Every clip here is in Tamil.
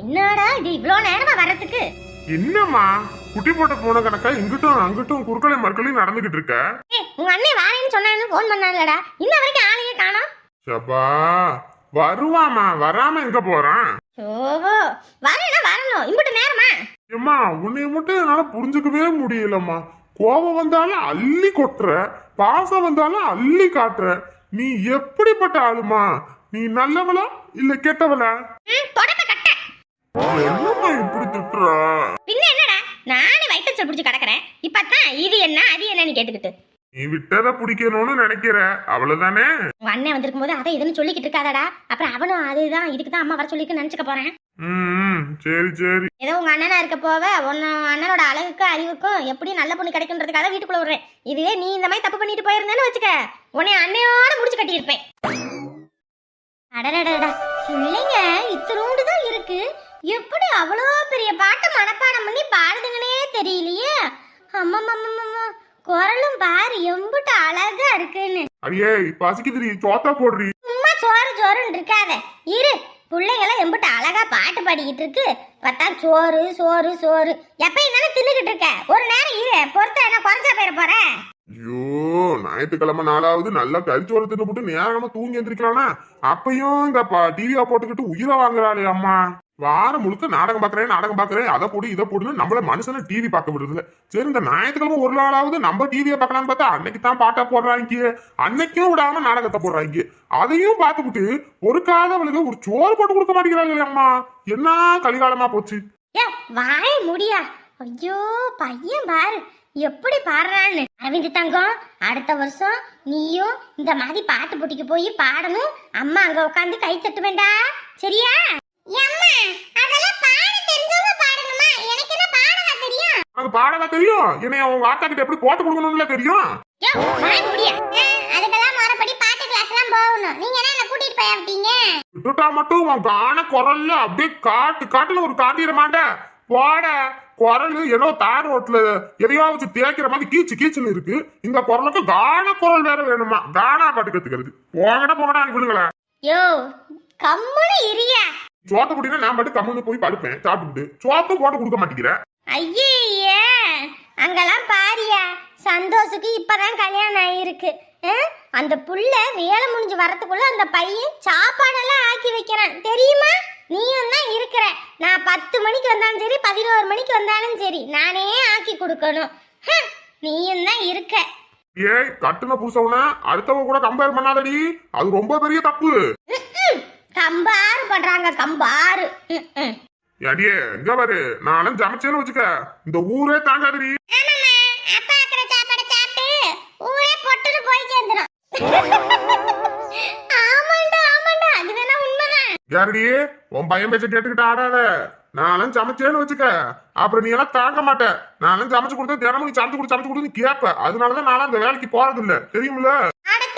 என்னடா இது இவ்வளோ நேரமா வர்றதுக்கு? என்னம்மா? குட்டி போட்ட போன கணக்கா இங்கிட்டும் அங்கிட்டும் குறுக்கலை மறுக்கலையும் நடந்துகிட்டு இருக்க? ஏய் உங்க அண்ணன் வாரேன்னு சொன்னான்னு ஃபோன் பண்ணாங்கடா இன்ன வரைக்கும் ஆளையே காணோம். சப்பா வருவாமா வராம எங்க போறான்? ஓஹோ வரேன்னா வரணும். இம்புட்டு நேரமா? ஏம்மா உன்னைய மட்டும் என்னால புரிஞ்சுக்கவே முடியலம்மா. கோபம் வந்தாலும் அள்ளி கொட்டுற. பாசம் வந்தாலும் அள்ளி காட்டுற. நீ எப்படிப்பட்ட ஆளுமா நீ நல்லவளா இல்ல கெட்டவளா? ம் தொடக்க கட்ட என்னம்மா இப்படி திட்டுற? பின்ன என்னடா? நானே வயிற்றுச்சல் பிடிச்சி கிடக்குறேன். இப்பதான் இது என்ன அது என்னன்னு கேட்டுக்கிட்டு. நீ விட்டதை பிடிக்கணும்னு நினைக்கிற. அவ்வளவுதானே? உங்க அண்ணன் வந்திருக்கும் போது அதை இதுன்னு சொல்லிக்கிட்டு இருக்காதடா. அப்புறம் அவனும் அதுதான் இதுக்கு தான் அம்மா வர சொல்லிக்கு நினைச்சுக்க போறேன். ம் சரி சரி. ஏதோ உங்க அண்ணனா இருக்க போவ உன்ன அண்ணனோட அழகுக்கும் அறிவுக்கும் எப்படி நல்ல பொண்ணு கிடைக்குன்றதுக்காக வீட்டுக்குள்ள விடுறேன். இதுவே நீ இந்த மாதிரி தப்பு பண்ணிட்டு போயிருந்தேன்னு வச்சுக்க. உன்னை அன்னையோட முடிச்சு கட்டியிருப்பேன். அடடடடா பிள்ளைங்க இத்தனோண்டு தான் இருக்கு. எப்படி அவ்வளோ பெரிய பாட்டை மனப்பாடம் பண்ணி பாடுதுங்கன்னே தெரியலையே? அம்மம்மம்மம்ம குரலும் பாரு எம்புட்டு அழகா இருக்குன்னு. அடியே பசிக்குதுடி சோத்தா போடுறி. சும்மா சோறு சோறுன்னு இருக்காத. இரு பிள்ளைங்களாம் எம்பிட்டு அழகா பாட்டு பாடிக்கிட்டு இருக்கு. பார்த்தா சோறு சோறு சோறு. எப்ப இருந்தாலும் தின்னுக்கிட்டு இருக்க. ஒரு நேரம் இரு பொறுத்த என்ன குறைஞ்சா போயிட போற? ஐயோ ஞாயிற்றுக்கிழமை நாளாவது நல்லா கரிச்சோறு தின்னு போட்டு நேரமா தூங்கி எந்திரிக்கலாம்னா அப்பயும் இந்த டிவியா போட்டுக்கிட்டு உயிரை வாங்குறாளே அம்மா. வாரம் முழுக்க நாடகம் பாக்குறேன் நாடகம் பாக்குறேன் அதை போடு இதை போடுன்னு நம்மள மனுஷனை டிவி பார்க்க விடுறதுல. சரி இந்த ஞாயிற்றுக்கிழமை ஒரு நாளாவது நம்ம டிவியை பார்க்கலாம்னு பார்த்தா அன்னைக்கு தான் பாட்டா போடுறாங்க. அன்னைக்கும் விடாம நாடகத்தை போடுறாங்க. அதையும் பார்த்துக்கிட்டு ஒரு காதவளுக்கு ஒரு சோறு போட்டு கொடுக்க மாட்டேங்கிறாங்களே அம்மா. என்ன கலிகாலமா போச்சு? ஏ வாய முடியா. ஐயோ பையன் பாரு. எப்படி பாடுறான்னு. அரவிந்த் தங்கம் அடுத்த வருஷம் நீயும் இந்த மாதிரி பாட்டு போட்டிக்கு போய் பாடணும். அம்மா அங்க உட்காந்து கை தட்டு வேண்டா சரியா? என்ன உனக்கு பாடவா தெரியும்? என்னைய உங்க ஆத்தா கிட்ட எப்படி போட்டு கொடுக்கணும்ல தெரியும் என்ன என்ன விட்டுட்டா மட்டும் உன் கான குரல்ல அப்படியே காட்டு காட்டுல ஒரு காட்டிட மாட்டேன் போட குரல் ஏதோ தார் ரோட்ல எதையோ வச்சு தேய்க்கிற மாதிரி கீச்சு கீச்சுன்னு இருக்கு. இந்த குரலுக்கு கான குரல் வேற வேணுமா? கானா பாட்டு கத்துக்கிறது. போங்கடா போங்கடா விடுங்களேன். யோ கம்முனு இரியா சோத்த குடினா நான் மட்டும் கம்முன்னு போய் படுப்பேன். சாப்பிட்டுட்டு சோத்தும் போட்டு கொடுக்க மாட்டேங்கிறேன் ஐயே அங்கெல்லாம் பாரியா. சந்தோஷுக்கு இப்பதான் கல்யாணம் ஆயிருக்கு? அந்த புள்ள வேலை முடிஞ்சு வரதுக்குள்ள அந்த பையன் சாப்பாடெல்லாம் ஆக்கி வைக்கிறான். தெரியுமா? நீயும் தான் இருக்கிற. நான் பத்து மணிக்கு வந்தாலும் சரி பதினோரு மணிக்கு வந்தாலும் சரி நானே ஆக்கி கொடுக்கணும். நீயும் தான் இருக்க. ஏய் கட்டுன புருஷவன அடுத்தவங்க கூட கம்பேர் பண்ணாதடி. அது ரொம்ப பெரிய தப்பு. கம்பாறு பண்றாங்க கம்பாறு. அடியே எங்க பாரு. நானும் சமைச்சேன்னு வச்சுக்க. இந்த ஊரே உண்மைதான். யாரடி? உன் பையன் பேச்ச கேட்டுக்கிட்டு ஆடாத. நானும் சமைச்சேன்னு வச்சுக்க. அப்புறம் நீ எல்லாம் தாங்க மாட்ட. நானும் சமைச்சு கொடுத்தா தினமும் நீ சமைச்சு கொடு சமைச்சு கொடுத்து கேப்ப. அதனாலதான் நானும் அந்த வேலைக்கு போறது இல்ல தெரியுமில்ல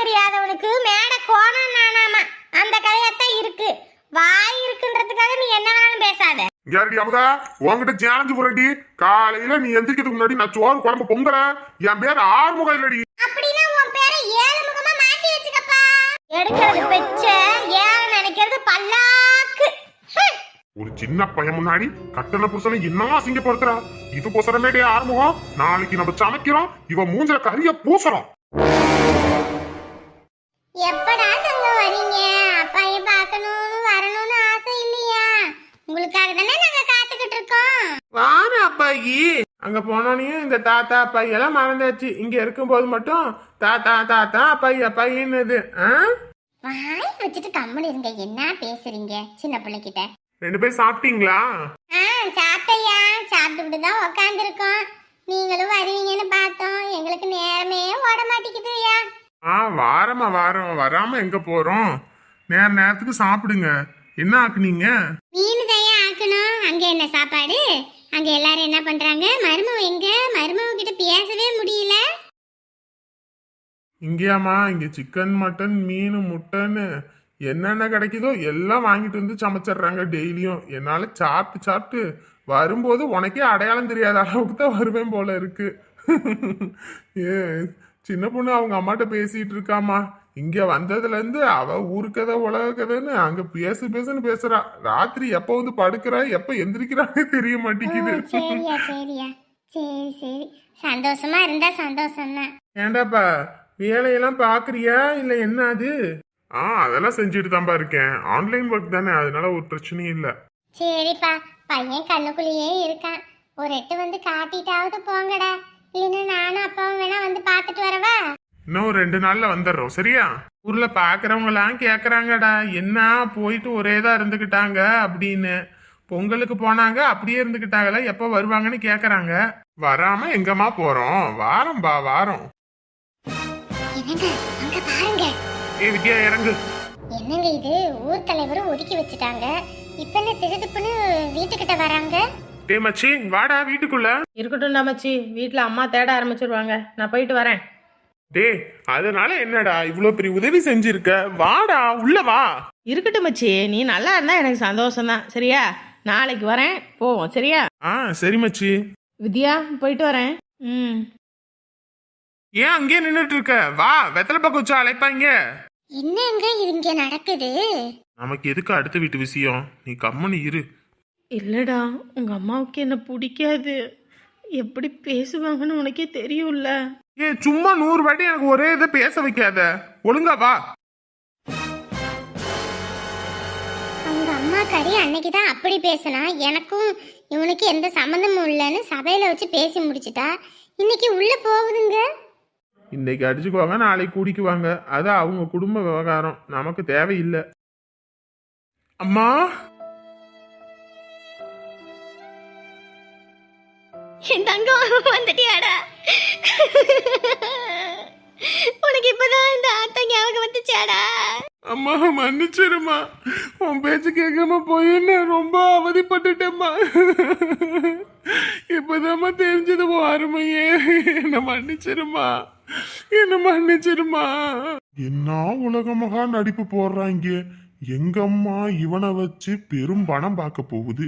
தெரியாதவனுக்கு மேடை கோணம் நானாமா. அந்த கதையாத்தான் இருக்கு. வாய் இருக்குன்றதுக்காக நீ என்ன வேணாலும் பேசாத. யாரடி அமுதா? உன்கிட்ட சேலஞ்சு போறடி காலையில நீ எந்திரிக்கிறதுக்கு முன்னாடி நான் சோறு குழம்பு பொங்கல என் பேர் ஆறுமுகம் இல்லடி. அப்படின்னா உன் பேரை ஏழுமுகமா மாத்தி வச்சுக்கப்பா. எடுக்கிறது பெச்ச ஏழை நினைக்கிறது பல்லாக்கு. ஒரு சின்ன பையன் முன்னாடி கட்டண புருஷனை என்ன அசிங்கப்படுத்துறா? இது பொசரமேடி ஆறுமுகம். நாளைக்கு நம்ம சமைக்கிறோம். இவன் மூஞ்சில கரிய பூசறோம் எப்படா தங்க வரீங்க பார்க்கணும்னு வரணும்னு ஆசை இல்லையா? உங்களுக்காக தானே நாங்க காத்துக்கிட்டு இருக்கோம். வான அப்பாயி. அங்க போனோனையும் இந்த தாத்தா அப்பாயி எல்லாம் மறந்தாச்சு. இங்க இருக்கும்போது மட்டும் தாத்தா தாத்தா அப்பாயி அப்பாயின்னுது. ஆ? வாய் வச்சுட்டு கம்முன்னு இருங்க. என்ன பேசுறீங்க? சின்ன பிள்ளைகிட்ட. ரெண்டு பேரும் சாப்பிட்டீங்களா? ஆ சாப்பிட்டையா? சாப்பிட்டுட்டு தான் உக்காந்துருக்கோம். நீங்களும் வருவீங்கன்னு பார்த்தோம். எங்களுக்கு நேரமே ஓட மாட்டேங்குதுயா? ஆ வாரமா வாரம். வராம எங்க போறோம்? நேர நேரத்துக்கு சாப்பிடுங்க. என்ன ஆக்குனீங்க? மீன் தையா ஆக்கணும். அங்க என்ன சாப்பாடு? அங்க எல்லாரும் என்ன பண்றாங்க? மருமவ எங்க? மருமவ கிட்ட பேசவே முடியல. இங்கேயாம்மா இங்க சிக்கன் மட்டன் மீன் முட்டைன்னு என்னென்ன கிடைக்குதோ எல்லாம் வாங்கிட்டு வந்து சமைச்சிடுறாங்க டெய்லியும். என்னால சாப்பிட்டு சாப்பிட்டு வரும்போது உனக்கே அடையாளம் தெரியாத அளவுக்கு தான் வருவேன் போல இருக்கு. ஏ சின்ன பொண்ணு அவங்க அம்மாட்ட பேசிட்டு இருக்காமா இங்க வந்ததுல இருந்து அவ ஊரு கதை உலக கதைன்னு அங்க பேசு பேசுன்னு பேசுறா. ராத்திரி எப்ப வந்து படுக்கிறா எப்ப எந்திரிக்கிறான்னு தெரிய மாட்டேங்குது. சரியா சரியா. சரி சரி. சந்தோஷமா இருந்தா சந்தோஷம்தான். ஏண்டாப்பா வேலையெல்லாம் பாக்குறியா இல்ல என்ன அது ஆ அதெல்லாம் செஞ்சுட்டு தான்ப்பா இருக்கேன். ஆன்லைன் ஒர்க் தானே அதனால ஒரு பிரச்சனையும் இல்ல. சரிப்பா. பையன் கண்ணுக்குள்ளேயே இருக்கான். ஒரு எட்டு வந்து காட்டிட்டாவது போங்கடா. இல்லைன்னா நானும் அப்பாவும் வேணா வந்து பார்த்துட்டு வரவா? இன்னும் ரெண்டு நாள்ல வந்துடுறோம். சரியா? ஊர்ல பாக்குறவங்க எல்லாம் கேக்குறாங்கடா. என்ன போயிட்டு ஒரே தான் இருந்துகிட்டாங்க அப்படின்னு. பொங்கலுக்கு போனாங்க அப்படியே இருந்துகிட்டாங்களா? எப்ப வருவாங்கன்னு கேக்குறாங்க. வராம எங்கம்மா போறோம்? வாரம் அங்க பாருங்க. ஏ வித்யா இறங்கு. என்னங்க இது? ஊர் தலைவரும் ஒதுக்கி வச்சுட்டாங்க. இப்ப என்ன திருதுப்புன்னு வீட்டுக்கிட்ட வராங்க? டே மச்சி வாடா வீட்டுக்குள்ள. இருக்கட்டும் மச்சி. வீட்டில் அம்மா தேட ஆரம்பிச்சிருவாங்க. நான் போயிட்டு வரேன். டே அதனால என்னடா இவ்வளவு பெரிய உதவி செஞ்சிருக்க? வாடா உள்ள வா. இருக்கட்டும் மச்சி நீ நல்லா இருந்தா எனக்கு சந்தோஷம்தான். சரியா? நாளைக்கு வரேன். போவோம் சரியா? ஆ சரி மச்சி. வித்யா போயிட்டு வரேன். ம். ஏன் அங்கேயே நின்னுட்டு இருக்க வா வெத்தலை பக்கம் வச்சு அழைப்பாங்க என்னங்க இங்க நடக்குது. நமக்கு எதுக்கு அடுத்த வீட்டு விஷயம்? நீ கம்முன்னு இரு. இல்லைடா உங்கள் அம்மாவுக்கு என்ன பிடிக்காது. எப்படி பேசுவாங்கன்னு உனக்கே தெரியும்ல. ஏன் சும்மா நூறு வாட்டி எனக்கு ஒரே இதை பேச வைக்காத. ஒழுங்கா வா. அவங்க அம்மா கறி அன்னைக்கு தான் அப்படி பேசினா எனக்கும் இவனுக்கு எந்த சம்மந்தமும் இல்லைன்னு சபையில வச்சு பேசி முடிச்சிட்டா? இன்னைக்கு உள்ள போகுதுங்க. இன்னைக்கு அடிச்சுக்குவாங்க நாளைக்கு குடிக்குவாங்க. அது அவங்க குடும்ப விவகாரம். நமக்கு தேவையில்லை. அம்மா? என் தங்கம் வந்துட்டியாடா? உனக்கு இப்பதான் இந்த ஆட்டம் ஞாபகம் வந்துச்சாடா? அம்மா மன்னிச்சிருமா உன் பேச்சு கேட்காம போய் என்ன ரொம்ப அவதிப்பட்டுட்டேம்மா. இப்பதாம்மா தெரிஞ்சது உன் அருமையே. என்ன மன்னிச்சிருமா என்ன மன்னிச்சிருமா என்ன உலக மகா நடிப்பு போடுறாங்க? எங்க அம்மா இவனை வச்சு பெரும் பணம் பார்க்க போகுது.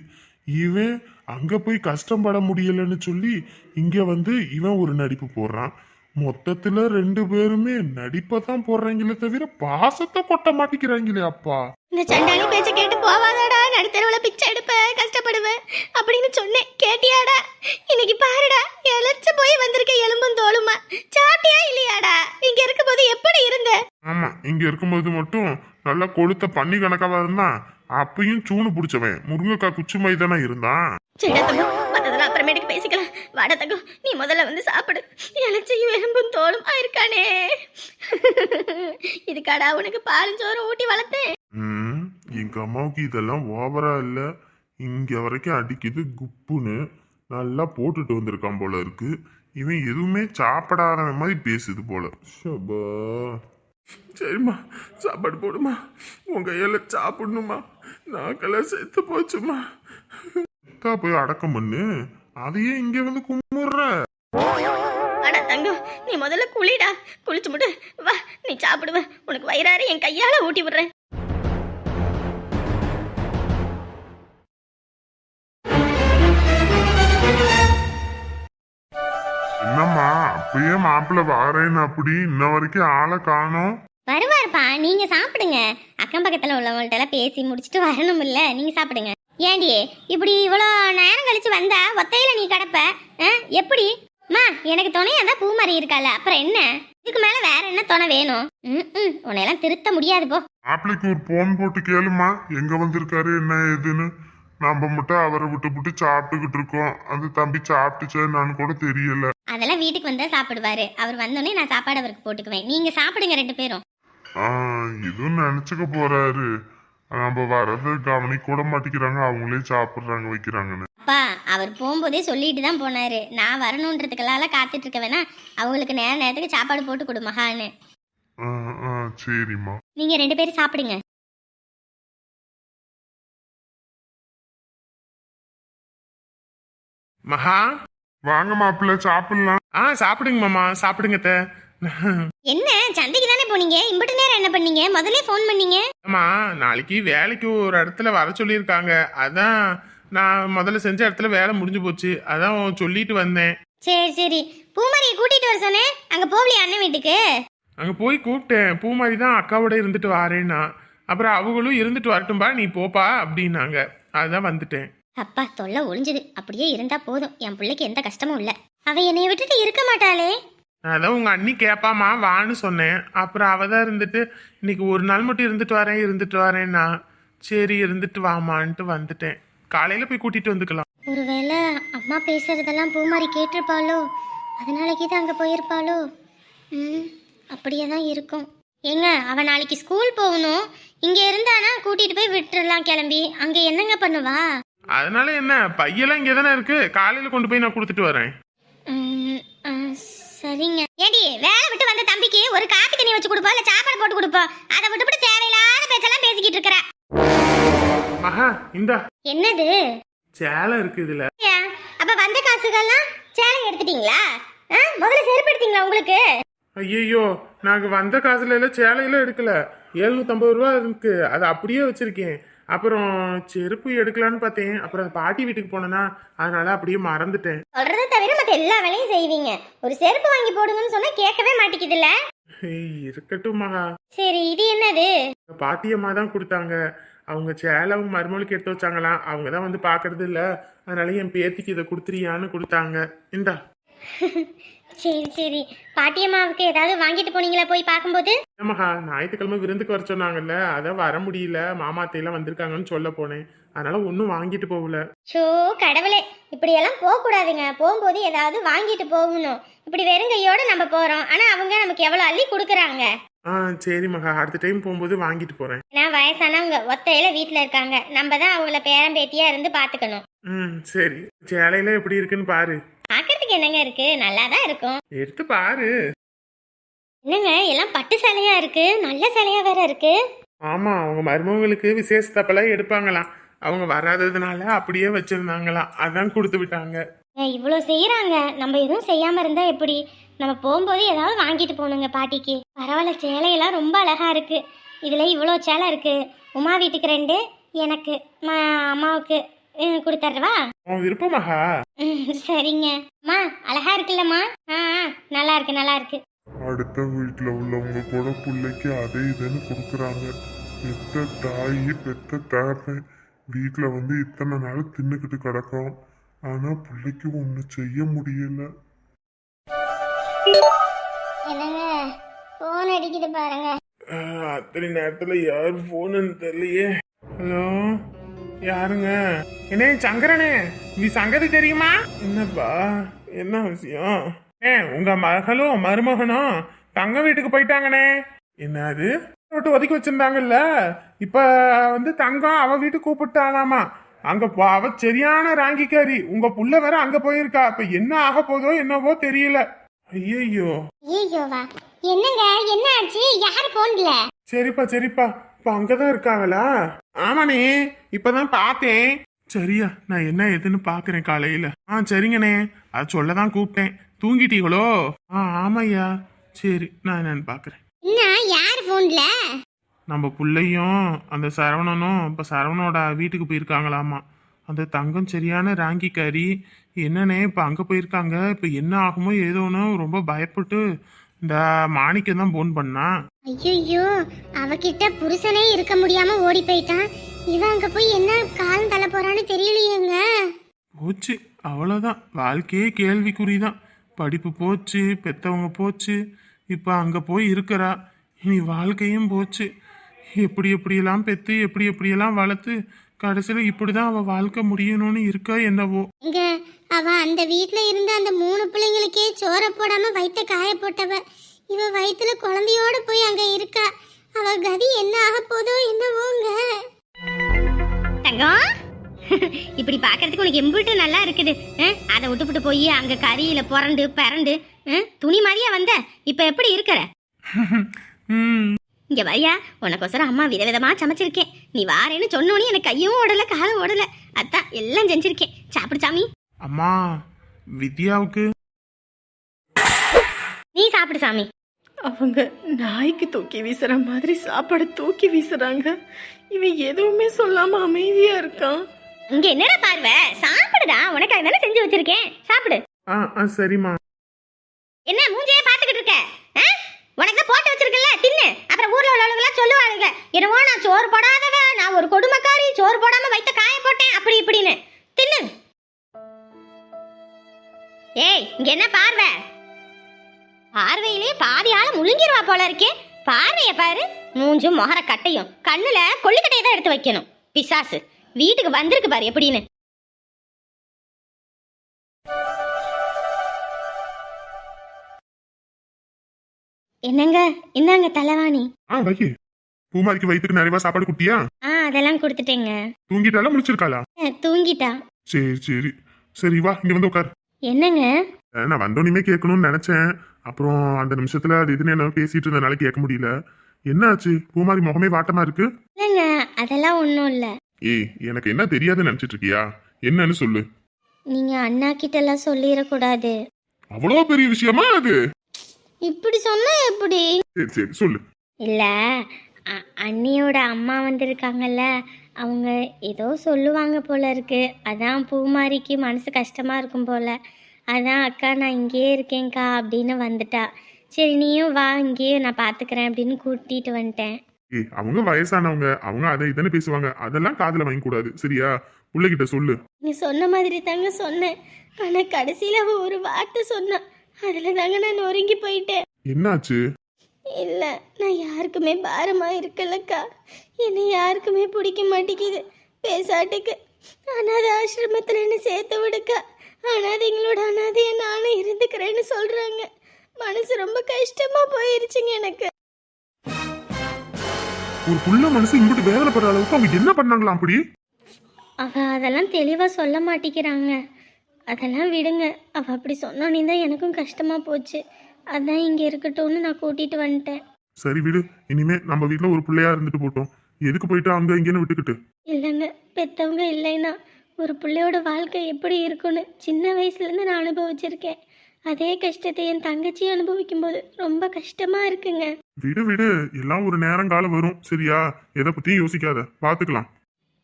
இவன் அங்க போய் கஷ்டப்பட முடியலன்னு சொல்லி இங்க வந்து இவன் ஒரு நடிப்பு போடுறான். மொத்தத்துல ரெண்டு பேருமே நடிப்பை தான் போடுறாங்களே தவிர பாசத்தை கொட்ட மாட்டிக்கிறாங்களே அப்பா. இந்த சண்டாளி பேச்ச கேட்டு போவாதடா நடுத்தரவுல பிச்சை எடுப்ப கஷ்டப்படுவேன் அப்படின்னு சொன்னேன். கேட்டியாடா? இன்னைக்கு பாருடா இழைச்சு போய் வந்திருக்க எலும்பும் தோலுமா? சாப்பிட்டியா இல்லையாடா? இருந்த ஆமா இங்க இருக்கும்போது மட்டும் நல்லா கொளுத்த பண்ணி கணக்காவா இருந்தான் அப்பயும் சூணு பிடிச்சவன். முருங்கைக்காய் குச்சி மாதிரி தானே இருந்தான். மத்ததெல்லாம் அப்புறமேட்டுக்கு பேசிக்கலாம். வாடா தங்கம் நீ முதல்ல வந்து சாப்பிடு. இழைச்சையும் எலும்பும் தோலும் ஆயிருக்கானே. இதுக்காடா உனக்கு பாலும் சோறும் ஊட்டி வளர்த்தேன். ம், எங்க அம்மாவுக்கு இதெல்லாம் ஓவரா இல்ல. இங்க வரைக்கும் அடிக்குது குப்புன்னு. நல்லா போட்டுட்டு வந்திருக்கான் போல இருக்கு. இவன் எதுவுமே சாப்பிடாதவன் மாதிரி பேசுது போல. ஷபா. சரிம்மா சாப்பாடு போடுமா உன் கையில சாப்பிடணுமா நாக்கெல்லாம் செத்து போச்சுமா தா போய் அடக்கம் பண்ணு. அதையே இங்க வந்து கும்பிடுற அடா தங்கம் நீ முதல்ல குளிடா. குளிச்சு முட்டு வா நீ சாப்பிடுவ. உனக்கு வயிறார என் கையால ஊட்டி விடுறேன். அப்பயே மாப்பிள்ள வாரேன்னு அப்படி. இன்ன வரைக்கும் ஆளை காணோம். வருவாருப்பா. நீங்க சாப்பிடுங்க. அக்கம் பக்கத்துல உள்ளவங்கள்ட்ட எல்லாம் பேசி முடிச்சுட்டு வரணும் இல்ல நீங்க சாப்பிடுங்க. ஏண்டி இப்படி இவ்வளோ நேரம் கழிச்சு வந்தா ஒத்தையில நீ கிடப்ப? எப்படி? மா எனக்கு துணையா தான் பூமாரி இருக்கால அப்புறம் என்ன? இதுக்கு மேல வேற என்ன துணை வேணும்? ம் உன்னையெல்லாம் திருத்த முடியாது போ. மாப்பிள்ளைக்கு ஒரு போன் போட்டு கேளுமா. எங்க வந்திருக்காரு என்ன ஏதுன்னு? நம்ம மட்டும் அவரை விட்டு விட்டு சாப்பிட்டுக்கிட்டு இருக்கோம். அந்த தம்பி சாப்பிட்டுச்சா என்னன்னு கூட தெரியல. அதெல்லாம் வீட்டுக்கு வந்தா சாப்பிடுவாரு. அவர் வந்தோடனே நான் சாப்பாடு அவருக்கு போட்டுக்குவேன். நீங்க சாப்பிடுங்க ரெண்டு பேரும். ஆ இதுவும் நினைச்சுக்க போறாரு. நம்ம வர்றதை கவனிக்க கூட மாட்டேங்கிறாங்க. அவங்களே சாப்பிடுறாங்க வைக்கிறாங்கன்னு. அப்பா அவர் போகும்போதே சொல்லிட்டு தான் போனாரு. நான் வரணுன்றதுக்கெல்லாம் காத்துட்டு இருக்க வேணா அவங்களுக்கு நேர நேரத்துக்கு சாப்பாடு போட்டு கொடு மகான்னு. ஆ ஆ சரிம்மா. நீங்க ரெண்டு பேரும் சாப்பிடுங்க. மகா? வாங்க மாப்பிள்ளை சாப்பிடலாம். ஆ சாப்பிடுங்க மாமா சாப்பிடுங்க அத்தை. என்ன சந்தைக்கு தானே போனீங்க? இம்பட்டு நேரம் என்ன பண்ணீங்க? முதல்ல ஃபோன் பண்ணீங்க. அம்மா நாளைக்கு வேலைக்கு ஒரு இடத்துல வர சொல்லியிருக்காங்க. அதான் நான் முதல்ல செஞ்ச இடத்துல வேலை முடிஞ்சு போச்சு. அதான் சொல்லிட்டு வந்தேன். சரி சரி. பூமாரியை கூட்டிட்டு வர சொன்னேன். அங்க போகலையா அண்ணன் வீட்டுக்கு? அங்கே போய் கூப்பிட்டேன். பூ மாதிரி தான் அக்காவோட இருந்துட்டு வாரேன்னா. அப்புறம் அவங்களும் இருந்துட்டு வரட்டும்பா நீ போப்பா அப்படின்னாங்க. அதுதான் வந்துட்டேன். அப்பா தொல்லை ஒளிஞ்சுது. அப்படியே இருந்தா போதும். என் பிள்ளைக்கு எந்த கஷ்டமும் இல்ல. அவ என்னைய விட்டுட்டு இருக்க மாட்டாளே. அதான் உங்க அண்ணி கேப்பாமா வான்னு சொன்னேன். அப்புறம் அவ தான் இருந்துட்டு இன்னைக்கு ஒரு நாள் மட்டும் இருந்துட்டு வரேன் இருந்துட்டு வரேன்னா. சரி இருந்துட்டு வாமான்ட்டு வந்துட்டேன். காலையில போய் கூட்டிட்டு வந்துக்கலாம். ஒருவேளை அம்மா பேசுறதெல்லாம் பூமாரி கேட்டிருப்பாளோ? அதனாலக்கே தான் அங்கே போயிருப்பாளோ? ம் அப்படியே தான் இருக்கும். ஏங்க அவ நாளைக்கு ஸ்கூல் போகணும். இங்கே இருந்தானா கூட்டிட்டு போய் விட்டுறலாம் கிளம்பி. அங்கே என்னங்க பண்ணுவா? அதனால என்ன? பையெல்லாம் இங்கே தானே இருக்கு? காலையில கொண்டு போய் நான் கொடுத்துட்டு வரேன். சரிங்க. ஏடி வேலை விட்டு வந்த தம்பிக்கு ஒரு காப்பி தண்ணி வச்சு கொடுப்போம் இல்லை சாப்பாடு போட்டு கொடுப்போம் அதை விட்டுவிட்டு தேவையில்லாத பேச்செல்லாம் பேசிக்கிட்டு இருக்கிற. மகா இந்தா. என்னது? சேலை இருக்கு இதுல. அப்ப வந்த காசுகள்லாம் சேலை எடுத்துட்டீங்களா? முதல்ல செருப்பு எடுத்தீங்களா உங்களுக்கு? ஐயையோ நாங்க வந்த காசுல எல்லாம் சேலையெல்லாம் எடுக்கல. எழுநூத்தம்பது ரூபா இருக்கு. அதை அப்படியே வச்சிருக்கேன். அப்புறம் செருப்பு எடுக்கலான்னு பார்த்தேன். அப்புறம் பாட்டி வீட்டுக்கு போனேன்னா அதனால அப்படியே மறந்துட்டேன். சொல்றதை தவிர மத்த எல்லா வேலையும் செய்வீங்க. ஒரு செருப்பு வாங்கி போடுங்கன்னு சொன்னா கேட்கவே மாட்டேங்குதுல்ல? ஏய், இருக்கட்டும் மகா. சரி இது என்னது? பாட்டியம்மா தான் கொடுத்தாங்க. அவங்க சேலவும் மருமலுக்கு எடுத்து வச்சாங்களாம். அவங்க தான் வந்து பார்க்கறது இல்ல. அதனால என் பேத்திக்கு இதை கொடுத்துறியான்னு கொடுத்தாங்க. இந்தா. சரி சரி. பாட்டியம்மாவுக்கு ஏதாவது வாங்கிட்டு போனீங்களா போய் பார்க்கும்போது? மகா ஞாயிற்றுக்கிழமை விருந்துக்கு வர சொன்னாங்கல்ல அதான் வர முடியல. மாமாத்தையெல்லாம் வந்திருக்காங்கன்னு சொல்ல போனேன். அதனால ஒன்றும் வாங்கிட்டு போகல. ஷோ கடவுளே. இப்படியெல்லாம் போகக்கூடாதுங்க. போகும்போது ஏதாவது வாங்கிட்டு போகணும். இப்படி வெறுங்கையோட நம்ம போறோம். ஆனா அவங்க நமக்கு எவ்வளவு அள்ளி கொடுக்குறாங்க? ஆ சரி மகா. அடுத்த டைம் போகும்போது வாங்கிட்டு போறேன். ஏன்னா வயசானவங்க ஒத்தையில வீட்டில் இருக்காங்க. நம்ம தான் அவங்கள பேரன் பேத்தியா இருந்து பார்த்துக்கணும் ம் சரி. சேலையில எப்படி இருக்குன்னு பாரு. பார்க்கறதுக்கு என்னங்க இருக்கு? நல்லா தான் இருக்கும். எடுத்து பாரு. என்னங்க எல்லாம் பட்டு சேலையா இருக்கு? நல்ல சேலையா வேற இருக்கு? ஆமா அவங்க மருமகளுக்கு விசேஷத்தப்பெல்லாம் எடுப்பாங்களாம். அவங்க வராததுனால அப்படியே வச்சிருந்தாங்களாம். அதான் கொடுத்து விட்டாங்க. இவ்வளோ செய்யறாங்க நம்ம எதுவும் செய்யாம இருந்தா எப்படி? நம்ம போகும்போது ஏதாவது வாங்கிட்டு போகணுங்க பாட்டிக்கு. பரவாயில்ல சேலையெல்லாம் ரொம்ப அழகா இருக்கு. இதுல இவ்வளோ சேலை இருக்கு. உமா வீட்டுக்கு ரெண்டு எனக்கு அம்மாவுக்கு கொடுத்துட்றவா உன் விருப்பம் மகா. ம், சரிங்க. அம்மா அழகா இருக்குல்லம்மா. ஆ ஆ, நல்லா இருக்கு நல்லா இருக்கு. அடுத்த வீட்டுல உள்ளவங்க கூட பிள்ளைக்கு அதை இதுன்னு கொடுக்குறாங்க. பெத்த தாய் பெத்த தகப்பன். வீட்டுல வந்து இத்தனை நாள் தின்னுக்கிட்டு கிடக்கும். ஆனா பிள்ளைக்கு ஒண்ணு செய்ய முடியல. என்னங்க? போன் அடிக்குது பாருங்க. அத்தனை நேரத்துல யார் போனுன்னு தெரியலையே. ஹலோ? யாருங்க? என்ன சங்கரனே நீ சங்கதி தெரியுமா? என்னப்பா என்ன விஷயம்? ஏ உங்க மகளும் மருமகனும் தங்க வீட்டுக்கு போயிட்டாங்கண்ணே என்னது? விட்டு ஒதுக்கி வச்சிருந்தாங்கல்ல? இப்ப வந்து தங்கம் அவ வீட்டுக்கு கூப்பிட்டாலாமா அங்க போ- அவ சரியான ராங்கிக்காரி. உங்க புள்ள வேற அங்க போயிருக்கா. இப்ப என்ன ஆக போதோ என்னவோ தெரியல. ஐயையோ. ஐயோவா என்னங்க? என்ன ஆச்சு? யார் போன்ல சரிப்பா சரிப்பா. இப்ப அங்கதான் இருக்காங்களா? ஆமாண்ணே இப்பதான் பார்த்தேன். சரியா நான் என்ன ஏதுன்னு பாக்குறேன் காலையில. ஆ சரிங்கண்ணே. அது சொல்லதான் கூப்பிட்டேன். தூங்கிட்டீங்களோ? ஆ ஆமாய்யா. சரி நான் என்னன்னு பாக்குறேன் என்ன யார் போன்ல நம்ம புள்ளையும் அந்த சரவணனும் இப்ப சரவணோட வீட்டுக்கு போயிருக்காங்களாமா. அந்த தங்கம் சரியான ராங்கிக்காரி என்னண்ணே இப்ப அங்க போயிருக்காங்க. இப்ப என்ன ஆகுமோ ஏதோன்னு ரொம்ப பயப்பட்டு இந்த மாணிக்கம் தான் போன் பண்ணா. ஐயோ அவகிட்ட புருஷனே இருக்க முடியாம ஓடி போயிட்டான். இவன் அங்க போய் என்ன காலம் தள்ள போறான்னு தெரியலையேங்க. போச்சு அவ்வளோதான் வாழ்க்கையே கேள்விக்குறிதான். படிப்பு போச்சு பெத்தவங்க போச்சு இப்போ அங்கே போய் இருக்கிறா. இனி வாழ்க்கையும் போச்சு. எப்படி எப்படியெல்லாம் பெத்து எப்படி எப்படியெல்லாம் வளர்த்து கடைசியில் இப்படி தான் அவள் வாழ்க்கை முடியணும்னு இருக்கா என்னவோ. அவ அந்த வீட்ல இருந்த அந்த மூணு பிள்ளைங்களுக்கே சோற போடாம வயித்த காய போட்டவ. இவ வயித்துல குழந்தையோட போய் அங்க இருக்கா. அவ கதி என்ன ஆக போதோ என்னவோங்க. தங்கம்? இப்படி பாக்குறதுக்கு உனக்கு எம்பிட்டு நல்லா இருக்குது. அதை விட்டுப்புட்டு போய் அங்க கறியில புரண்டு பரண்டு துணி மாதிரியா வந்த. இப்ப எப்படி இருக்கிற? ம். இங்க வரியா உனக்கொசரம் அம்மா விதவிதமா சமைச்சிருக்கேன். நீ வாரேன்னு சொன்னோனே எனக்கு கையும் ஓடல காலும் ஓடல. அதான் எல்லாம் செஞ்சிருக்கேன். சாப்பிடு சாமி. அம்மா வித்யாவுக்கு. நீ சாப்பிடு சாமி. அவங்க நாய்க்கு தூக்கி வீசுற மாதிரி சாப்பாடு தூக்கி வீசுறாங்க. இவன் எதுவுமே சொல்லாம அமைதியா இருக்கான் இங்க என்னடா பார்வை? சாப்பிடுடா. உனக்காக தானே செஞ்சு வச்சிருக்கேன். சாப்பிடு. ஆ ஆ சரிம்மா. என்ன மூஞ்சியே பாத்துக்கிட்டு இருக்க? ஆ? உனக்கு தான் போட்டு வச்சிருக்கல தின்னு. அப்புறம் ஊர்ல உள்ளவங்க சொல்லுவாங்க என்னவோ நான் சோறு போடாதவ நான் ஒரு கொடுமைக்காரி சோறு போடாம வைத்த காய போட்டேன். அப்படி இப்படின்னு. தின்னு. ஏய் இங்க என்ன பார்வை? பார்வையிலே பாதி ஆள முழுங்கிருவா போல இருக்கே. பார்வைய பாரு மூஞ்சும் மொகர கட்டையும். கண்ணுல கொள்ளுக்கட்டையை தான் எடுத்து வைக்கணும். பிசாசு வீட்டுக்கு வந்திருக்கு பாரு எப்படின்னு. என்னங்க? இந்தாங்க தலைவாணி. ஆ வைக்கி பூமாரிக்கு வயிற்றுக்கு நிறைய சாப்பாடு குட்டியா ஆ அதெல்லாம் கொடுத்துட்டேங்க. தூங்கிட்டாலும் முடிச்சிருக்காளா தூங்கிட்டா. சரி சரி. சரி வா இங்க வந்து உட்கார். என்னங்க? நான் வந்தோடனே கேட்கணும்னு நினைச்சேன். அப்புறம் அந்த நிமிஷத்துல அது இதுன்னு என்ன பேசிட்டு இருந்தனால கேட்க முடியல. என்னாச்சு? பூமாரி முகமே வாட்டமா இருக்கு? இல்லைங்க அதெல்லாம் ஒன்றும் இல்லை. ஏய் எனக்கு என்ன தெரியாதுன்னு நினைச்சிட்டு இருக்கியா? என்னன்னு சொல்லு. நீங்க அண்ணா கிட்டலாம் சொல்லிடக்கூடாது. அவ்வளோ பெரிய விஷயமா அது? இப்படி சொன்னா எப்படி? சரி சரி சொல்லு. இல்ல அ- அண்ணியோட அம்மா வந்திருக்காங்கல்ல அவங்க ஏதோ சொல்லுவாங்க போல இருக்கு. அதான் பூமாரிக்கு மனசு கஷ்டமா இருக்கும் போல. அதான் அக்கா நான் இங்கேயே இருக்கேன்க்கா அப்படின்னு வந்துட்டா. சரி நீயும் வா இங்கேயே நான் பார்த்துக்கிறேன் அப்படின்னு கூட்டிட்டு வந்துட்டேன். ஏய் அவங்க வயசானவங்க அவங்க அதை இதுன்னு பேசுவாங்க. அதெல்லாம் காதுல வாங்க கூடாது. சரியா? பிள்ளைகிட்ட சொல்லு. நீ சொன்ன மாதிரி தாங்க சொன்னேன். ஆனா கடைசியில அவ ஒரு வார்த்தை சொன்னா. அதுல தாங்க நான் நொறுங்கி போயிட்டேன். என்னாச்சு? இல்ல நான் யாருக்குமே பாரமா இருக்கலக்கா. என்னை யாருக்குமே பிடிக்க மாட்டேங்குது. பேசாட்டுக்கு. அனாதை ஆசிரமத்துல என்ன சேர்த்து விடுக்கா. அனாதைங்களோட அனாதைய நானும் இருந்துக்கிறேன்னு சொல்றாங்க. மனசு ரொம்ப கஷ்டமா போயிருச்சுங்க எனக்கு. ஒரு புள்ள மனசு இங்கிட்டு வேதனைப்படுற அளவுக்கு அவங்க என்ன பண்ணாங்களா அப்படி? அவ அதெல்லாம் தெளிவா சொல்ல மாட்டேங்கிறாங்க. அதெல்லாம் விடுங்க. அவ அப்படி சொன்னோன்னே தான் எனக்கும் கஷ்டமா போச்சு. அதான் இங்க இருக்கட்டும்னு நான் கூட்டிட்டு வந்துட்டேன். சரி விடு. இனிமே நம்ம வீட்ல ஒரு பிள்ளையா இருந்துட்டு போட்டோம். எதுக்கு போயிட்டு அங்க இங்கன்னு விட்டுக்கிட்டு? இல்லைங்க பெத்தவங்க இல்லைன்னா ஒரு பிள்ளையோட வாழ்க்கை எப்படி இருக்கும்னு சின்ன வயசுலேருந்து நான் அனுபவிச்சிருக்கேன். அதே கஷ்டத்தை என் தங்கச்சி அனுபவிக்கும் போது ரொம்ப கஷ்டமா இருக்குங்க. விடு விடு. எல்லாம் ஒரு நேரம் காலம் வரும். சரியா? எதை பத்தியும் யோசிக்காத. பாத்துக்கலாம்.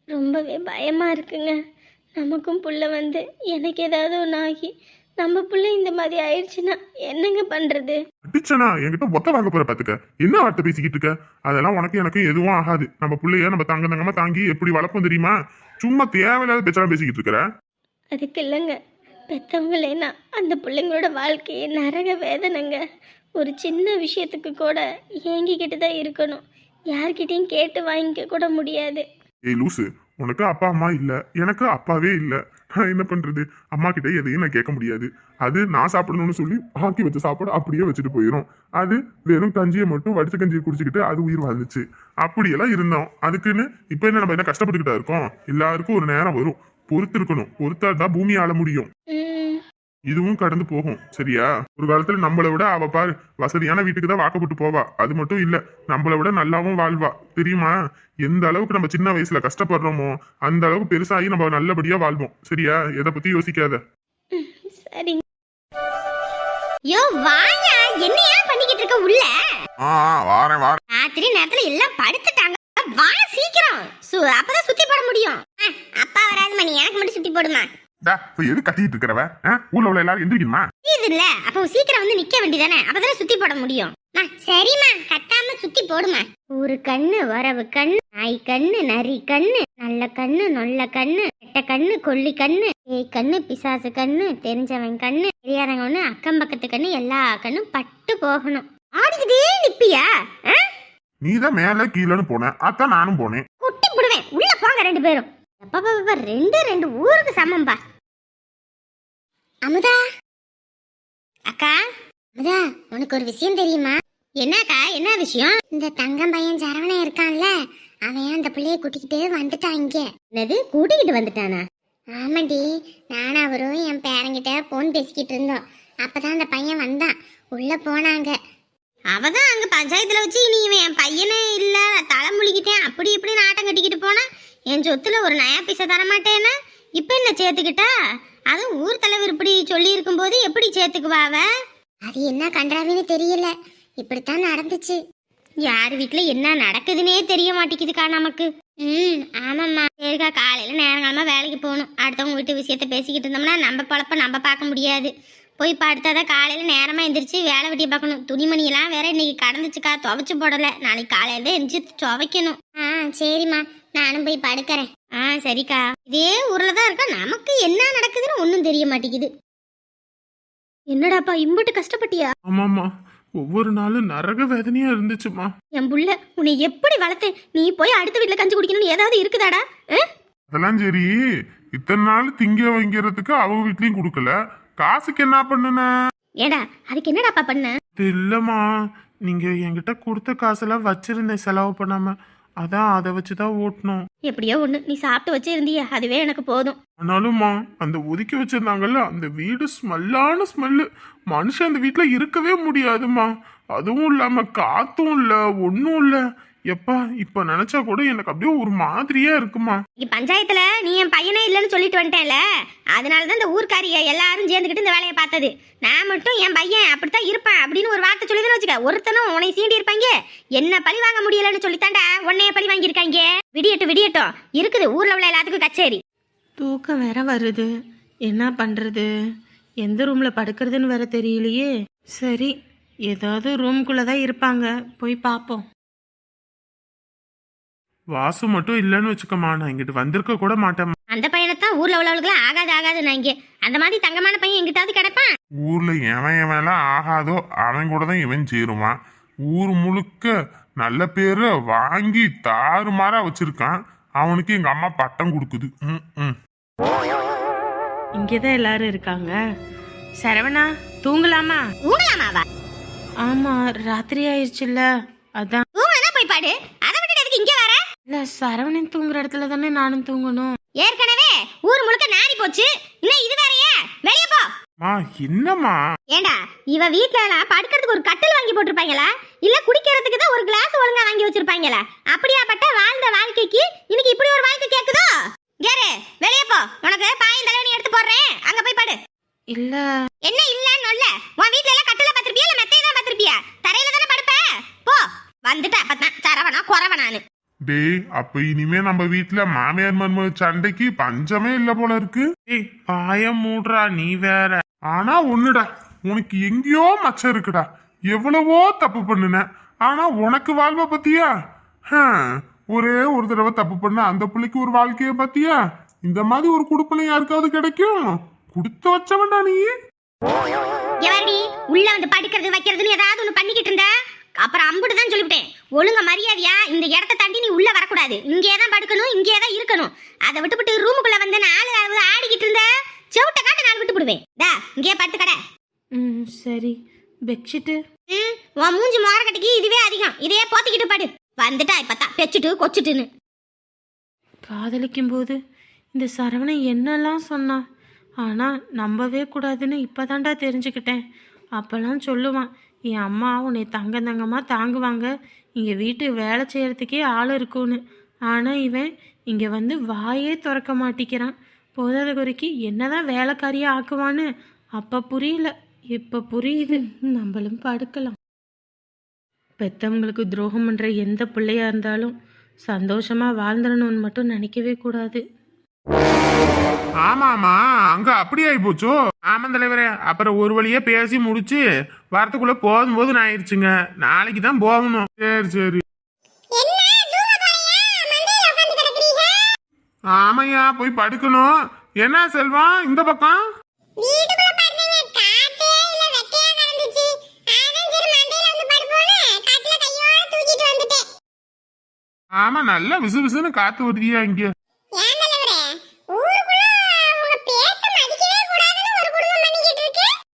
ரொம்பவே பயமா இருக்குங்க. நமக்கும் புள்ள வந்து எனக்கு ஏதாவது ஒன்று ஆகி நம்ம புள்ள இந்த மாதிரி ஆயிடுச்சுன்னா என்னங்க பண்றது? அடிச்சனா என்கிட்ட ஒத்த வாங்க போற பாத்துக்க. என்ன வார்த்தை பேசிக்கிட்டு இருக்க? அதெல்லாம் உனக்கு எனக்கும் எதுவும் ஆகாது. நம்ம பிள்ளைய நம்ம தங்க தங்கமா தாங்கி எப்படி வளர்ப்போம் தெரியுமா? சும்மா தேவையில்லாத பேச்செல்லாம் பேசிக்கிட்டு இருக்கிற அதுக்கு இல்லைங்க. பெத்தவங்களேனா அந்த பிள்ளைங்களோட வாழ்க்கையே நரக வேதனைங்க. ஒரு சின்ன விஷயத்துக்கு கூட ஏங்கிக்கிட்டு தான் இருக்கணும். யார்கிட்டயும் கேட்டு வாங்கிக்க கூட முடியாது. ஏய் லூசு. உனக்கு அப்பா அம்மா இல்லை. எனக்கு அப்பாவே இல்லை. நான் என்ன பண்ணுறது அம்மா கிட்ட எதையும் நான் கேட்க முடியாது. அது நான் சாப்பிடணும்னு சொல்லி ஆக்கி வச்ச சாப்பாடு அப்படியே வச்சுட்டு போயிடும் அது வெறும் கஞ்சியை மட்டும் வடிச்ச கஞ்சியை குடிச்சிக்கிட்டு அது உயிர் வாழ்ந்துச்சு. அப்படியெல்லாம் இருந்தோம். அதுக்குன்னு இப்போ என்ன நம்ம என்ன கஷ்டப்பட்டுக்கிட்டா இருக்கோம்? எல்லாருக்கும் ஒரு நேரம் வரும். பொறுத்து இருக்கணும் பொறுத்தா தான் பூமி ஆள முடியும். இதுவும் கடந்து போகும். சரியா? ஒரு காலத்துல நம்மளை விட அவ பாரு வசதியான வீட்டுக்கு தான் வாக்கப்பட்டு போவா. அது மட்டும் இல்ல நம்மளை விட நல்லாவும் வாழ்வா. தெரியுமா? எந்த அளவுக்கு நம்ம சின்ன வயசுல கஷ்டப்படுறோமோ அந்த அளவுக்கு பெருசாகி நம்ம நல்லபடியா வாழ்வோம். சரியா? எதை பத்தி யோசிக்காத. சரிங்க. யோ வாங்க. என்னையா பண்ணிக்கிட்டு இருக்க உள்ள? ஆ வாரேன் வாரேன். ராத்திரி நேரத்துல எல்லாம் படுத்துட்டாங்க. வா சீக்கிரம். சு அப்பதான் சுத்தி போட முடியும். ஆ, அப்பா வராது மணி எனக்கு மட்டும் சுத்தி போடுமா? இப்ப எது கத்திட்டு இருக்கிறவ? ஊர்ல உள்ள எல்லாரும் எந்திரிக்கணுமா? இது இல்ல அப்ப சீக்கிரம் வந்து நிக்க வேண்டியதானே அப்பதானே சுத்தி போட முடியும். சரிம்மா கத்தாம சுத்தி போடுமா. ஒரு கண்ணு வரவு கண்ணு நாய் கண்ணு நரி கண்ணு நல்ல கண்ணு நொல்ல கண்ணு கெட்ட கண்ணு கொல்லி கண்ணு ஏய் கண்ணு பிசாசு கண்ணு தெரிஞ்சவன் கண்ணு தெரியாதவங்க ஒண்ணு அக்கம் பக்கத்து கண்ணு எல்லா கண்ணும் பட்டு போகணும். ஆடிக்கிட்டே நிப்பியா? நீ தான் மேல கீழன்னு போன. அதான் நானும் போனேன். குட்டி போடுவேன். உள்ள போங்க ரெண்டு பேரும். அப்பா பாப்பா ரெண்டு ரெண்டு ஊருக்கு சமம்பா. அமுதா. அக்கா. அமுதா உனக்கு ஒரு விஷயம் தெரியுமா? என்னக்கா என்ன விஷயம்? இந்த தங்கம் பையன் சரவணன் இருக்கான்ல அவன் அந்த பிள்ளைய கூட்டிக்கிட்டு வந்துட்டான் இங்க. என்னது? கூட்டிக்கிட்டு வந்துட்டானா? ஆமாடி நானும் அவரும் என் பேரங்கிட்ட போன் பேசிக்கிட்டு இருந்தோம். அப்பதான் அந்த பையன் வந்தான். உள்ள போனாங்க. அவதான் அங்க பஞ்சாயத்துல வச்சு நீ இவன் என் பையனே இல்ல தலை முழுகிட்டேன். அப்படி இப்படி நாட்டம் கட்டிக்கிட்டு போனா என் சொத்துல ஒரு நயா பைசா தர மாட்டேன்னா இப்ப என்ன சேர்த்துக்கிட்டா? அதுவும் ஊர் தலைவர் இப்படி சொல்லி இருக்கும்போது எப்படி சேர்த்துக்குவா அவ? அது என்ன கன்றாவின்னு தெரியல. இப்படித்தான் நடந்துச்சு. யார் வீட்ல என்ன நடக்குதுன்னே தெரிய மாட்டேங்குதுக்கா நமக்கு. ம் ஆமாம்மா. சரிக்கா காலையில நேரங்காலமா வேலைக்கு போகணும். அடுத்தவங்க வீட்டு விஷயத்த பேசிக்கிட்டு இருந்தோம்னா நம்ம பழப்ப நம்ம பார்க்க முடியாது. போய் படுத்தாதான் காலையில் நேரமாக எந்திரிச்சு வேலை வெட்டி பார்க்கணும். துணிமணியெல்லாம் வேற இன்னைக்கு கடந்துச்சுக்கா. துவைச்சு போடலை. நாளைக்கு காலையில எந்திரிச்சு துவைக்கணும். ஆ சரிம்மா. நானும் போய் படுக்கிறேன். ஆ சரிக்கா. இதே ஊரில் தான் இருக்கா. நமக்கு என்ன நடக்குதுன்னு ஒன்றும் தெரிய மாட்டேங்குது. என்னடாப்பா இம்புட்டு கஷ்டப்பட்டியா? ஆமாம்மா. ஒவ்வொரு நாளும் நரக வேதனையா இருந்துச்சுமா என் புள்ள உன்னை எப்படி வளர்த்தேன்? நீ போய் அடுத்த வீட்டில் கஞ்சி குடிக்கணும்னு ஏதாவது இருக்குதாடா? அதெல்லாம் சரி. இத்தனை நாள் திங்க வைக்கிறதுக்கு அவங்க வீட்லயும் கொடுக்கல. காசுக்கு என்ன பண்ணுன? ஏடா அதுக்கு என்னடாப்பா பண்ண? இல்லம்மா நீங்க என்கிட்ட கொடுத்த காசெல்லாம் வச்சிருந்தேன் செலவு பண்ணாம. அதான் அதை வச்சுதான் ஓட்டணும். எப்படியோ ஒன்று நீ சாப்பிட்டு வச்சு இருந்தியா அதுவே எனக்கு போதும். ஆனாலும்மா அந்த ஒதுக்கி வச்சிருந்தாங்கல்ல அந்த வீடு ஸ்மெல்லான ஸ்மெல்லு. மனுஷன் அந்த வீட்டில் இருக்கவே முடியாதும்மா. அதுவும் இல்லாம காத்தும் இல்லை ஒன்றும் இல்லை. எப்பா இப்போ நினைச்சா கூட எனக்கு அப்படியே ஒரு மாதிரியா இருக்குமா? இங்க பஞ்சாயத்துல நீ என் பையனே இல்லைன்னு சொல்லிட்டு வந்துட்டேன்ல. அதனால தான் இந்த ஊர்க்காரிய எல்லாரும் சேர்ந்துக்கிட்டு இந்த வேலையை பார்த்தது. நான் மட்டும் என் பையன் அப்படித்தான் இருப்பேன் அப்படின்னு ஒரு வார்த்தை சொல்லிதுன்னு வச்சுக்க ஒருத்தனும் உன்னை சீண்டி இருப்பாங்க. என்ன பழி வாங்க முடியலன்னு சொல்லித்தாண்டா உன்னைய பழி வாங்கியிருக்காங்க. விடியட்டும் விடியட்டும். இருக்குது ஊர்ல உள்ள எல்லாத்துக்கும் கச்சேரி. தூக்கம் வேற வருது. என்ன பண்ணுறது எந்த ரூமில் படுக்கிறதுன்னு வேற தெரியலையே. சரி ஏதாவது ரூம்குள்ளே தான் இருப்பாங்க. போய் பார்ப்போம். வாசு மட்டும் இல்லைன்னு வச்சுக்கம்மா. நான் இங்கிட்டு வந்திருக்க கூட மாட்டேன் அந்த பையனைத்தான் ஊர்ல உள்ளவளுக்குலாம் ஆகாது ஆகாது நான் இங்கே. அந்த மாதிரி தங்கமான பையன் எங்கிட்டாவது கிடப்பான்? ஊர்ல எவன் எவன்லாம் ஆகாதோ அவன் கூட தான் இவன் சேருவான். ஊர் முழுக்க நல்ல பேரை வாங்கி தாறுமாறா வச்சிருக்கான். அவனுக்கு எங்க அம்மா பட்டம் கொடுக்குது. ம், ம். இங்கே தான் எல்லாரும் இருக்காங்க. சரவணா தூங்கலாமா? ஊங்கலாமாவா ஆமாம் ராத்திரி ஆயிடுச்சுல்ல. அதான். தூங்கனா போய் பாடு. அதை விட்டு எதுக்கு இங்கே வர? இல்லை சரவணன் தூங்குற இடத்துல தானே நானும் தூங்கணும். ஏற்கனவே ஊர் முழுக்க நாரி போச்சு. இன்னும் இது வேறயா? வெளியே போ. மா என்னம்மா? ஏண்டா இவ வீட்ல எல்லாம் படுக்கிறதுக்கு ஒரு கட்டில் வாங்கி போட்டிருப்பாங்களா? இல்ல குடிக்கிறதுக்கு தான் ஒரு கிளாஸ் ஒழுங்கா வாங்கி வச்சிருப்பாங்களா? அப்படியாப்பட்ட வாழ்ந்த வாழ்க்கைக்கு இன்னைக்கு இப்படி ஒரு வாழ்க்கை கேக்குதோ? கேரு வெளியே போ. உனக்கு பாயும் தலைவனி எடுத்து போடுறேன். அங்க போய் படு. இல்லை. என்ன இல்லன்னு இல்ல உன் வீட்ல எல்லாம் கட்டில பாத்திருப்பியா இல்ல மெத்தையை தான் பாத்திருப்பியா தரையில தானே படுப்ப? போ. வந்துட்ட அப்பதான் சரவணா குறவனானு டேய் அப்ப இனிமே நம்ம வீட்டுல மாமியார் மருமக சண்டைக்கு பஞ்சமே இல்ல போல இருக்கு. ஏய் பாயம் மூடுறா நீ வேற. ஆனா ஒண்ணுடா உனக்கு எங்கேயோ மச்சம் இருக்குடா. எவ்வளவோ தப்பு பண்ணுன. ஆனா உனக்கு வாழ்வை பத்தியா? ஒரே ஒரு தடவை தப்பு பண்ண அந்த பிள்ளைக்கு ஒரு வாழ்க்கைய பத்தியா? இந்த மாதிரி ஒரு குடுப்பனை யாருக்காவது கிடைக்கும்? கொடுத்து வச்சவன்டா நீ. உள்ள வந்து படிக்கிறது வைக்கிறதுன்னு ஏதாவது ஒண்ணு பண்ணிக்கிட்டு இருந்த? அப்புறம் அம்புட்டு தான் சொல்லிவிட்டேன். ஒழுங்க மரியாதையா இந்த இடத்த தாண்டி நீ உள்ள வரக்கூடாது. இங்கே தான் படுக்கணும் இங்கே தான் இருக்கணும். அதை விட்டுவிட்டு ரூமுக்குள்ள வந்து நாலு ஆடிக்கிட்டு இருந்த செவிட்ட காட்ட நாள் விட்டு விடுவேன் டா இங்கே படுத்து கடை. ம் சரி. பெட்ஷீட்டு? ம் உன் மூஞ்சி மோரக்கட்டிக்கு இதுவே அதிகம். இதையே போத்திக்கிட்டு படு. வந்துட்டா இப்பதான். பெச்சுட்டு கொச்சுட்டுன்னு. காதலிக்கும் போது இந்த சரவணன் என்னெல்லாம் சொன்னான்? ஆனால் நம்பவே கூடாதுன்னு இப்போதான்டா தெரிஞ்சுக்கிட்டேன். அப்போல்லாம் சொல்லுவான் என் அம்மா உன்னை தங்க தங்கமாக தாங்குவாங்க. இங்கே வீட்டு வேலை செய்கிறதுக்கே ஆள் இருக்கும்னு. ஆனால் இவன் இங்கே வந்து வாயே திறக்க மாட்டிக்கிறான் போதாத குறைக்கு என்னதான் வேலைக்காரியாக ஆக்குவான்னு அப்போ புரியல. இப்போ புரியுது. நம்மளும் படுக்கலாம். பெத்தவங்களுக்கு துரோகம் பண்ணுற எந்த பிள்ளையாக இருந்தாலும் சந்தோஷமாக வாழ்ந்துடணும்னு மட்டும் நினைக்கவே கூடாது. ஆமாமா அங்க அப்படி ஆயி போச்சோ? ஆமா தலைவரே அப்புறம் ஒரு வழியா பேசி முடிச்சு வரத்துக்குள்ள போதும் போதும் ஆயிடுச்சுங்க நாளைக்கு தான் போகணும். சரி சரி. ஆமையா போய் படுக்கணும். என்ன செல்வம் இந்த பக்கம்? ஆமா நல்லா விசு விசுன்னு காத்து வருதியா இங்க ஏன் தலைவரே ஊருக்குள்ள உங்க பேச்ச மதிக்கவே கூடாதுன்னு ஒரு குடும்பம் பண்ணிக்கிட்டு இருக்கு என்னப்பா சொல்ற இந்த தங்கமயனுக்கு தீர்ப்பு சொன்னீங்கல்ல அந்த குடும்பத்துக்கு எத்தனை தடவை பஞ்சாயத்து கூட்டுற மாதிரி இருக்கும்னு தெரியல டா உங்க பேச்ச மீறி அந்த தங்கம் உங்க பையனையும் அவன் மருமகளையும் வீட்டுக்கு